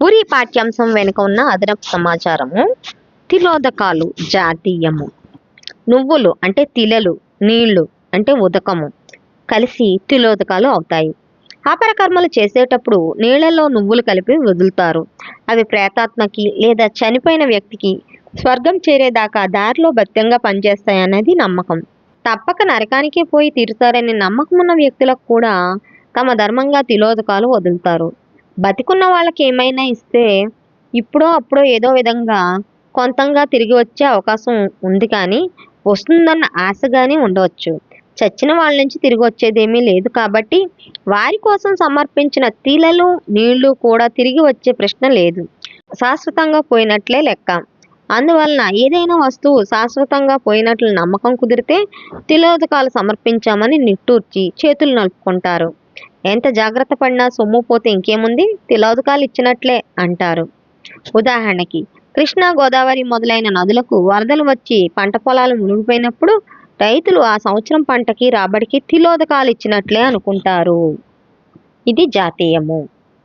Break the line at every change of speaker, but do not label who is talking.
ఉరి పాఠ్యాంశం వెనుక ఉన్న అదనపు సమాచారము తిలోదకాలు జాతీయము. నువ్వులు అంటే తిలలు నీళ్ళు అంటే ఉదకము. కలిసి తిలోదకాలు అవుతాయి. అపరకర్మలు చేసేటప్పుడు నీళ్ళలో నువ్వులు కలిపి వదులుతారు. అవి ప్రేతాత్మకి లేదా చనిపోయిన వ్యక్తికి స్వర్గం చేరేదాకా దారిలో బత్యంగా పనిచేస్తాయన్నది నమ్మకం. తప్పక నరకానికే పోయి తీరుతారనే నమ్మకం ఉన్న వ్యక్తులకు కూడా తమ ధర్మంగా తిలోదకాలు వదులుతారు. బతికున్న వాళ్ళకి ఏమైనా ఇస్తే ఇప్పుడో అప్పుడో ఏదో విధంగా కొంతంగా తిరిగి వచ్చే అవకాశం ఉంది కానీ వస్తుందన్న ఆశగానే ఉండవచ్చు. చచ్చిన వాళ్ళ నుంచి తిరిగి వచ్చేదేమీ లేదు కాబట్టి వారి కోసం సమర్పించిన తీలలు నీళ్ళు కూడా తిరిగి వచ్చే ప్రశ్న లేదు. శాశ్వతంగా పోయినట్లే లెక్క. అందువలన ఏదైనా వస్తువు శాశ్వతంగా పోయినట్లు నమ్మకం కుదిరితే తిలోదకాలు సమర్పించామని నిట్టూర్చి చేతులు నలుపుకుంటారు. ఎంత జాగ్రత్త పడినా సొమ్ము పోతే ఇంకేముంది? తిలోదకాలు ఇచ్చినట్లే అంటారు. ఉదాహరణకి కృష్ణా గోదావరి మొదలైన నదులకు వరదలు వచ్చి పంట పొలాలు మునిగిపోయినప్పుడు రైతులు ఆ సంవత్సరం పంటకి రాబడికి తిలోదకాలు ఇచ్చినట్లే అనుకుంటారు. ఇది జాతీయము.